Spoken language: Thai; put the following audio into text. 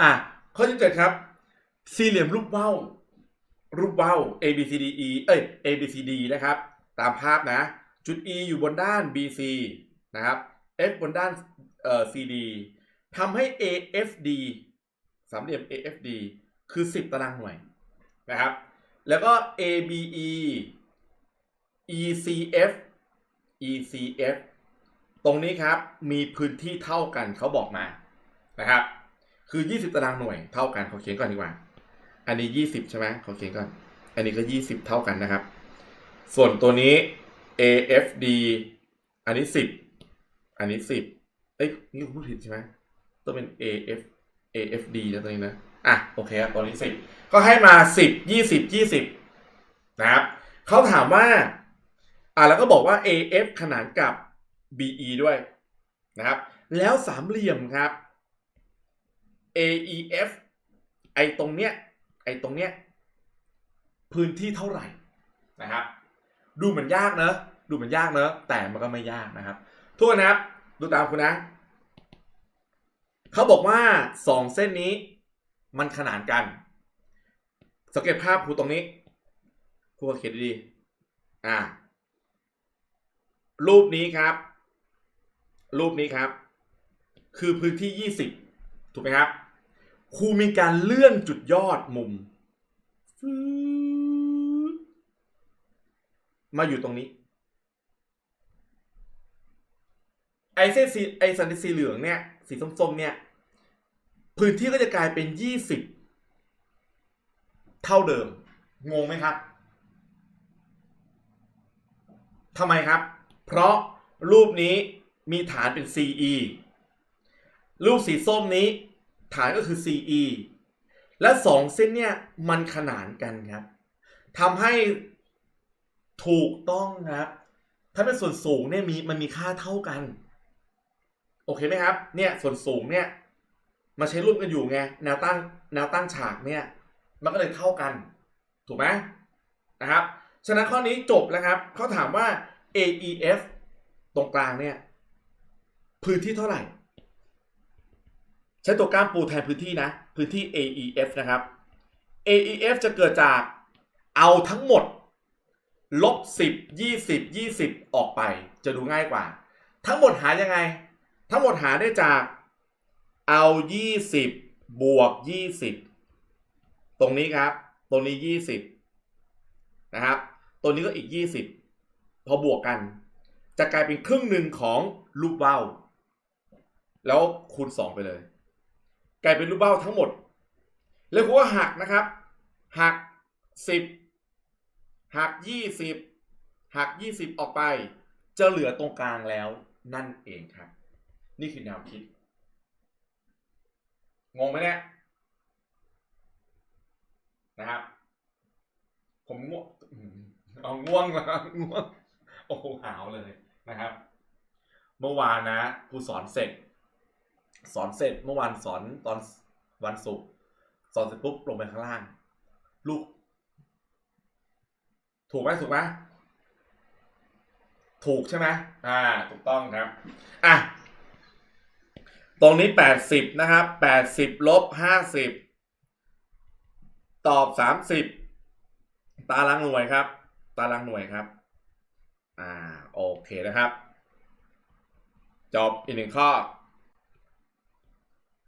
อะข้อที่เจ็ดครับ สี่เหลี่ยมรูปว่าวรูปว่าว A B C D E เอ้ย A B C D นะครับ ตามภาพนะ จุด E อยู่บนด้าน BC นะครับ F บนด้านเอ่อ CD ทำให้ AFD สามเหลี่ยม AFD คือ 10 ตารางหน่วยนะครับ แล้วก็ ABE ECF ECF ตรงนี้ครับมีพื้นที่เท่ากันเขาบอกมานะครับ คือ 20 ตารางหน่วยเท่ากันเขาเขียนก่อนดีกว่า อันนี้ 20 ใช่ไหมเขาเขียนก่อน อันนี้ก็ 20 เท่ากันนะครับ ส่วนตัวนี้ AFD อันนี้ 10 อันนี้ 10เอ้ยนี่ผมพูดผิดใช่ไหมต้องเป็น AF AFD นะตัวนี้นะอะโอเคครับตัวนี้ 10 ก็ให้มา 10 20 20 นะครับเขาถามว่าอะแล้วก็บอกว่า AF ขนานกับ BE ด้วยนะครับ แล้วสามเหลี่ยมครับ AEF ไอตรงเนี้ยไอตรงเนี้ยพื้นที่เท่าไหร่นะครับ ดูเหมือนยากเนอะดูเหมือนยากเนอะแต่มันก็ไม่ยากนะครับทุกคนนะครับ ดูตามคุณนะเขาบอกว่าสองเส้นนี้มันขนานกัน สังเกตภาพครูตรงนี้ครูเขียนดีๆอ่า รูปนี้ครับ รูปนี้ครับ คือพื้นที่ 20 ถูกไหมครับ ครูมีการเลื่อนจุดยอดมุม มาอยู่ตรงนี้ ไอเส้นสีไอสันสีเหลืองเนี่ย สีส้มๆเนี่ย พื้นที่ก็จะกลายเป็น20เท่าเดิม งงไหมครับทำไมครับ เพราะรูปนี้มีฐานเป็น CE รูปสีส้มนี้ ฐานก็คือ CE และสองเส้นเนี่ยมันขนานกันครับทำให้ถูกต้องครับถ้าเป็นส่วนสูงเนี่ยมีมันมีค่าเท่ากัน โอเคไหมครับ เนี่ยส่วนสูงเนี่ยมาใช้ร่วมกันอยู่ไงแนวตั้งแนวตั้งฉากเนี่ยมันก็เลยเท่ากัน ถูกไหมนะครับฉะนั้นข้อนี้จบแล้วครับเขาถามว่า AEF ตรงกลางเนี่ยพื้นที่เท่าไหร่ ช้ตัวก้ามปูแทนพื้นที่นะ พื้นที่ AEF นะครับ AEF จะเกิดจากเอาทั้งหมด ลบ 10 20 20 ออกไป จะดูง่ายกว่า ทั้งหมดหายังไง ทั้งหมดหาได้จากเอา 20 บวก 20 ตรงนี้ครับ ตรงนี้ 20 นะครับ ตัวนี้ก็อีก 20 พอบวกกัน จะกลายเป็นครึ่งหนึ่งของลูกเบ้าแล้วคูณ 2 ไปเลย กลายเป็นลูกเบ้าทั้งหมด แล้วกูก็หักนะครับ หัก10หัก20หัก20ออกไป จะเหลือตรงกลางแล้วนั่นเองครับ นี่คือแนวคิด งงไหมเนี่ยนะครับ ผมง่วงเอาง่วงแล้วง่วงโอ้โหหาวเลยนะครับ เมื่อวานนะครูสอนเสร็จ สอนเสร็จเมื่อวานสอนตอนวันศุกร์สอนเสร็จปุ๊บลงไปข้างล่าง ลูก ถูกไหมถูกไหมถูกใช่ไหมอ่า ถูกต้องครับ อะ ตรงนี้แปดสิบนะครับแปดสิบลบห้าสิบตอบสามสิบตารางหน่วยครับ ตารางหน่วยครับ อ่า โอเคนะครับ จบอีกหนึ่งข้อ